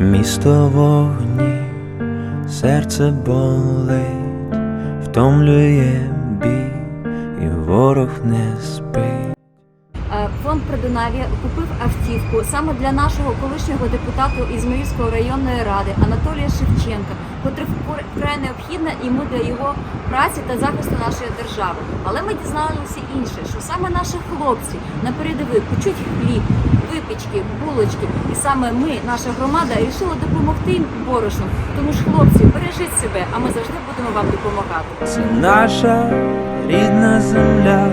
Місто вогні, серце болить, втомлює бій, і ворог не спить. Фонд Придунав'я купив автівку саме для нашого колишнього депутата Ізмаїльської районної ради Анатолія Шевченка, вкр- вкрай необхідна йому для його праці та захисту нашої держави. Але ми дізналися інше, що саме наші хлопці на передових печуть хліб, випічки, булочки, і саме ми, наша громада, вирішила допомогти їм борошном. Тому ж, хлопці, бережіть себе, а ми завжди будемо вам допомагати. Це наша рідна земля,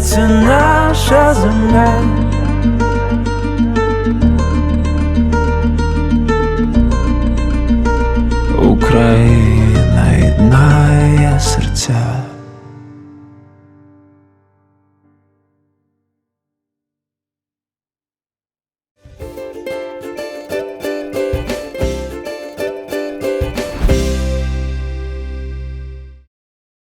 Це наша земля. Україна єднає серця.